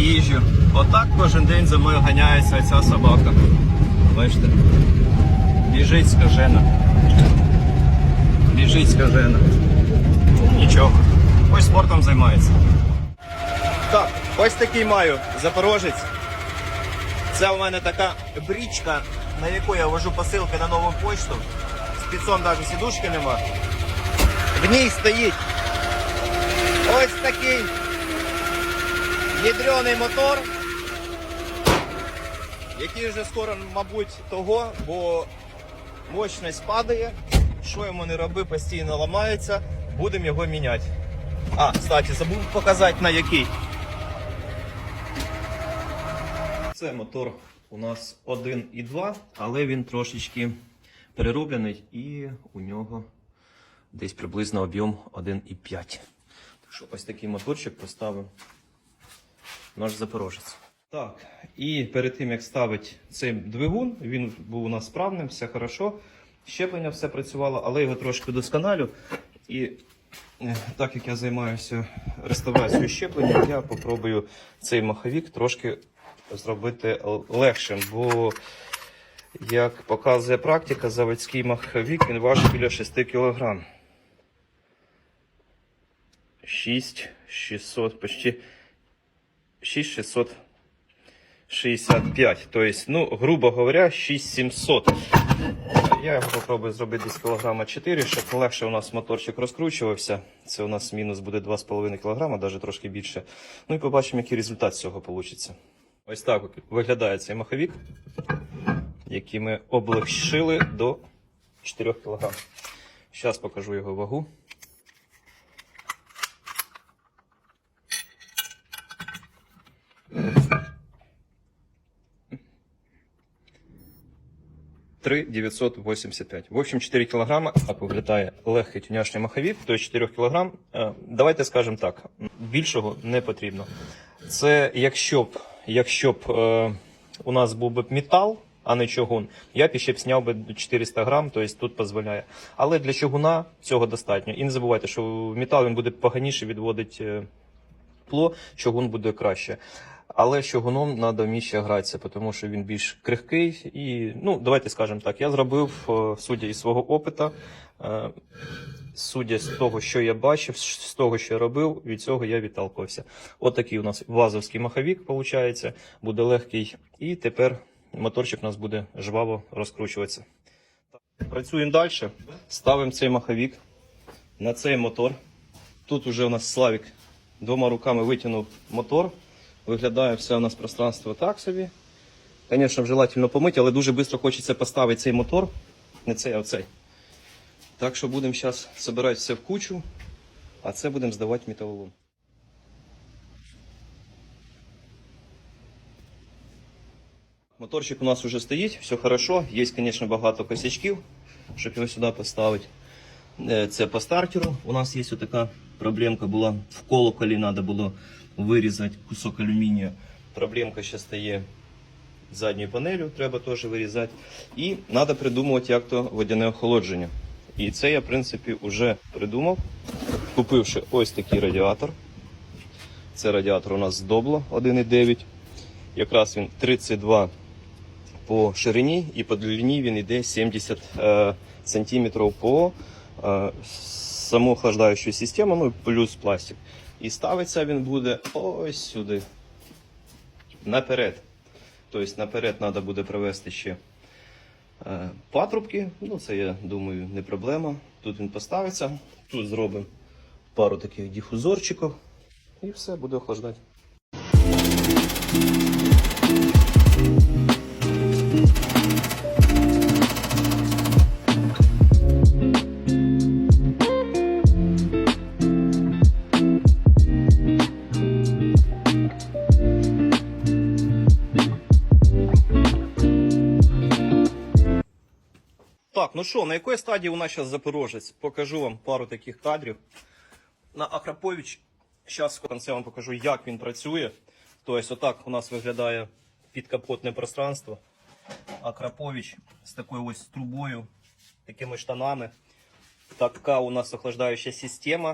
їжджу. Отак кожен день за мною ганяється ця собака. Бачите? Біжить скажена. Біжить скажена. Нічого. Ось спортом займається. Так, ось такий маю запорожець. Це у мене така брічка, на яку я вожу посилки на нову почту. Спецом навіть сідушки нема. В ній стоїть ось такий ядрений мотор, який вже скоро, мабуть, того, бо мощність падає. Що йому не роби, постійно ламається. Будемо його міняти. А, кстати, забув показати на який. Це мотор у нас 1,2, але він трошечки перероблений і у нього десь приблизно об'єм 1,5. Так що ось такий моторчик поставив наш запорожець. Так, і перед тим як ставити цей двигун, він був у нас справним, все хорошо. Щеплення все працювало, але його трошки досконалю. І е, так як я займаюся реставрацією щеплення, я попробую цей маховік трошки зробити легшим, бо як показує практика, заводський маховік він важить біля 6 кг. 6600, почти 6665. То есть, ну, грубо говоря, 6700. Я його попробую зробити десь кілограма 4, щоб легше у нас моторчик розкручувався. Це у нас мінус буде 2,5 кг, навіть трошки більше. Ну і побачимо, який результат з цього вийде. Ось так виглядає цей маховік, який ми облегшили до 4 кг. Зараз покажу його вагу. Три 985. В общем, 4 кілограма. Так виглядає легкий тюняшний маховік, то 4 кілограм. Е, Давайте скажемо так, більшого не потрібно. Це якщо б, якщо б е, у нас був би метал, а не чугун, я б ще б зняв би 400 грам, тобто тут дозволяє. Але для чугуна цього достатньо. І не забувайте, що метал він буде поганіше відводить е, тепло, чугун буде краще. Але чугуном треба вміще гратися, тому що він більш крихкий. І, ну, давайте скажемо так, я зробив, е, судя із свого опиту, е, судя з того, що я бачив, з того, що я робив, від цього я відталкувався. От такий у нас вазовський маховік, виходить, буде легкий. І тепер моторчик у нас буде жваво розкручуватися. Працюємо далі. Ставимо цей маховік на цей мотор. Тут уже у нас Славік двома руками витягнув мотор. Виглядає все у нас пространство так собі. Звісно, желательно помити, але дуже швидко хочеться поставити цей мотор. Не цей, а оцей. Так що будемо зараз збирати все в кучу, а це будемо здавати металолом. Моторчик у нас вже стоїть, все хорошо. Є, звісно, багато косячків, щоб його сюди поставити. Е, Це по стартеру. У нас є така проблемка була в колоколі треба було вирізати кусок алюмінію. Проблемка ще стає задньою панелю, треба теж вирізати. І треба придумувати, як то водяне охолодження. І це я, в принципі, вже придумав, купивши ось такий радіатор. Це радіатор у нас з Добло 1,9. Якраз він 32 по ширині і по длині він йде 70 е, сантиметрів по е, саму охлаждаючу систему, ну і плюс пластик. І ставиться він буде ось сюди. Наперед. Тобто наперед треба буде провести ще е, патрубки. Ну, це я думаю, не проблема. Тут він поставиться. Тут зробимо пару таких дифузорчиків. І все буде охлаждати. Так, ну що, на якій стадії у нас зараз Запорожець? Покажу вам пару таких кадрів. На Акрапович, зараз в кінці вам покажу, як він працює. Тобто, отак у нас виглядає підкапотне пространство. Акрапович з такою ось трубою, такими штанами. Така у нас охлаждаюча система.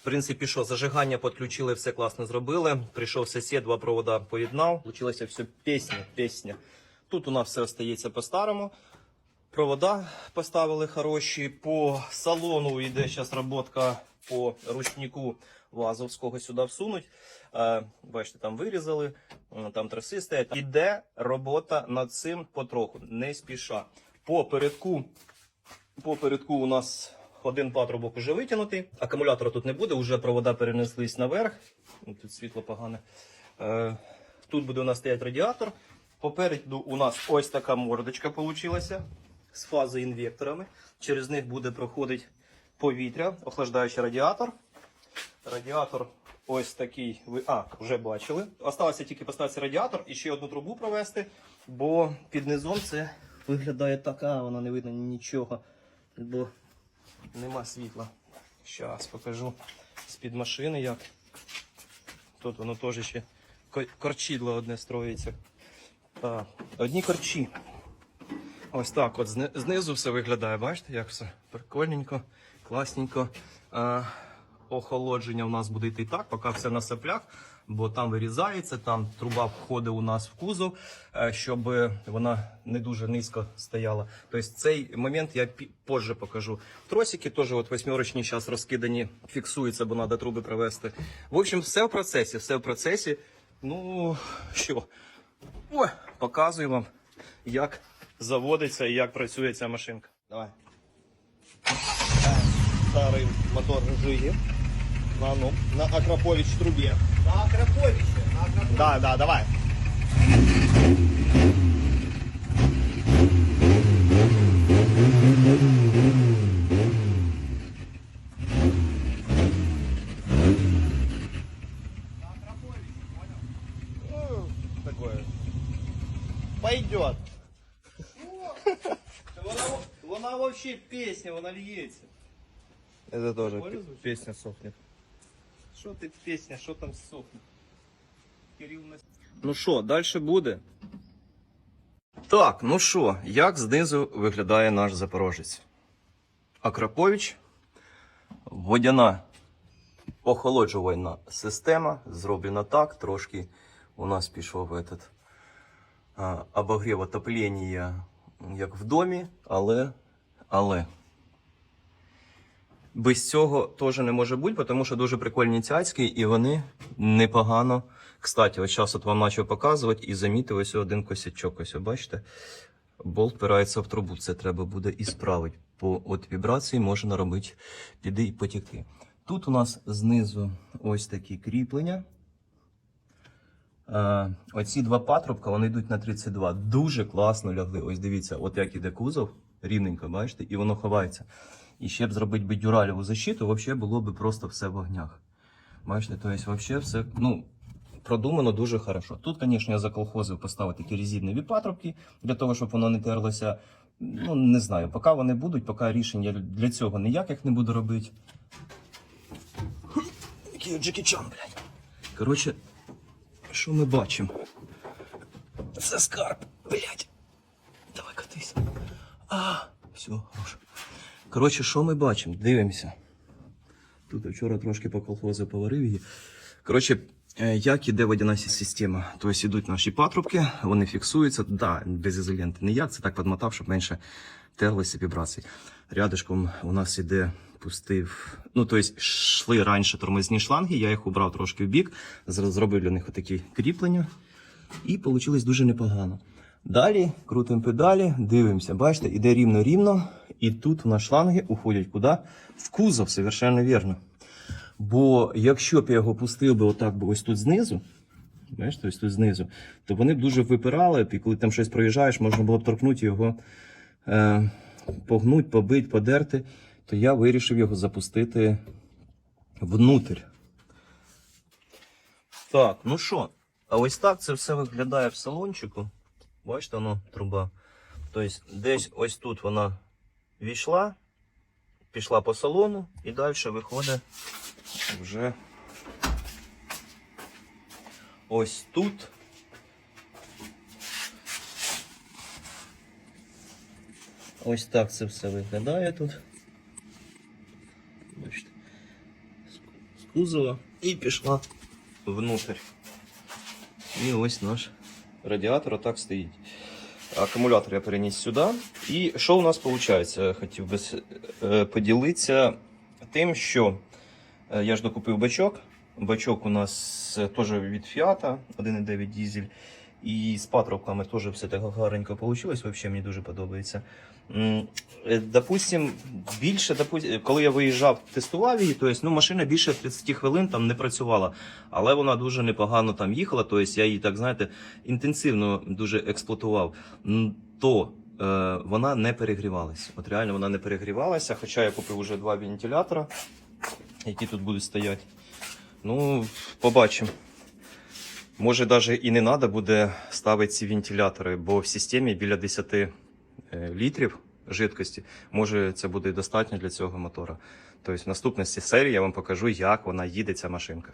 В принципі, що, зажигання підключили, все класно зробили. Прийшов сусід, два провода поєднав. Получилося все пісня, пісня. Тут у нас все остається по-старому. Провода поставили хороші. По салону йде зараз роботка по ручнику Вазовського сюди всунуть. Е, бачите, там вирізали, е, там траси стоять. Іде робота над цим потроху, не спіша. По передку, по передку у нас один патрубок уже витягнутий. Акумулятора тут не буде, вже провода перенеслись наверх. Ну, Тут світло погане. Е, тут буде у нас стоять радіатор. Попереду у нас ось така мордочка вийшла з фазоінвекторами. Через них буде проходити повітря, охлаждаючий радіатор. Радіатор ось такий. Ви а, вже бачили. Осталося тільки поставити радіатор і ще одну трубу провести, бо під низом це виглядає так, а воно не видно нічого, бо нема світла. Зараз покажу з-під машини як. Тут воно теж ще корчідло одне строїться. Так, одні корчі. Ось так от знизу все виглядає, бачите, як все прикольненько, класненько. А, охолодження у нас буде йти так, поки все на соплях, бо там вирізається, там труба входить у нас в кузов, е, щоб вона не дуже низько стояла. Тобто цей момент я позже покажу. Тросики теж от восьмерочні зараз розкидані, фіксуються, бо треба труби провести. В общем, все в процесі, все в процесі. Ну що, Ой, показую вам, як заводиться і як працює ця машинка. Давай. Старий мотор Жиги. На, ну, на Акропович трубе. На Акраповича, на Акраповича. Да, да, давай. Ну, такое. Пойдет. Вона, вона пісня, вона лється. Это тоже Прикольно звучит. песня сохнет. Що ти пісня, що там сохне? Кирил нас... Ну що, далі буде? Так, ну що, як знизу виглядає наш запорожець? Акрапович, водяна охолоджувальна система, зроблена так, трошки у нас пішов этот, а, обогрів отоплення, як в домі, але, але без цього теж не може бути, тому що дуже прикольні цяцьки, і вони непогано. Кстати, ось зараз от вам почав показувати і замітив ось один косячок. Ось, бачите? Болт впирається в трубу. Це треба буде і справити. Бо от вібрації може наробити піди і потекти. Тут у нас знизу ось такі кріплення. Е, оці два патрубка вони йдуть на 32. Дуже класно лягли. Ось дивіться, от як іде кузов, рівненько, бачите, і воно ховається. І ще б зробити би защиту, взагалі було б просто все в огнях. Бачите, то есть вообще все ну, продумано дуже хорошо. Тут, звісно, я заколхозив поставити такі резинові патрубки для того, щоб воно не терлося. Ну, не знаю, поки вони будуть, поки рішення для цього ніяких не буду робити. Який Джекі Чан, блядь. Коротше, що ми бачимо? Це скарб, блядь. Давай катись. А, все, хорошо. Коротше, що ми бачимо? Дивимося. Тут вчора трошки по колхозу поварив її. Коротше, е, як іде водяна система? Тобто йдуть наші патрубки, вони фіксуються. Да, без ізоленти ніяк, це так підмотав, щоб менше терлися вібрації. Рядышком у нас іде пустив. Ну, тобто, йшли раніше тормозні шланги, я їх убрав трошки в бік, зробив для них отакі кріплення. І вийшло дуже непогано. Далі крутимо педалі, дивимося, бачите, іде рівно-рівно, і тут у нас шланги уходять куди? В кузов, совершенно вірно. Бо якщо б я його пустив би отак би ось тут знизу, бачите, ось тут знизу, то вони б дуже випирали, і коли там щось проїжджаєш, можна було б торкнути його, е, погнуть, побити, подерти, то я вирішив його запустити внутрь. Так, ну що, а ось так це все виглядає в салончику. Бачите, воно труба. Тобто десь ось тут вона війшла, пішла по салону і далі виходить вже ось тут. Ось так це все виглядає тут. Бачите. кузова і пішла внутрь. І ось наш радіатор отак стоїть. Акумулятор я переніс сюди. І що у нас виходить? Хотів би е, поділитися тим, що е, я ж докупив бачок. Бачок у нас е, теж від Fiat 1,9 дізель. І з патрубками теж все так гарненько вийшло. Взагалі мені дуже подобається. Е, Допустим, більше, допустим, коли я виїжджав, тестував її, то есть, ну, машина більше 30 хвилин там не працювала, але вона дуже непогано там їхала. То есть, я її так знаєте інтенсивно дуже експлуатував. То е, вона не перегрівалася. От реально вона не перегрівалася, хоча я купив вже два вентилятора, які тут будуть стояти. Ну, побачимо. Може, навіть і не треба буде ставити ці вентилятори, бо в системі біля 10 е, літрів жидкості. Може, це буде достатньо для цього мотора. Тобто, в наступній серії я вам покажу, як вона їде, ця машинка.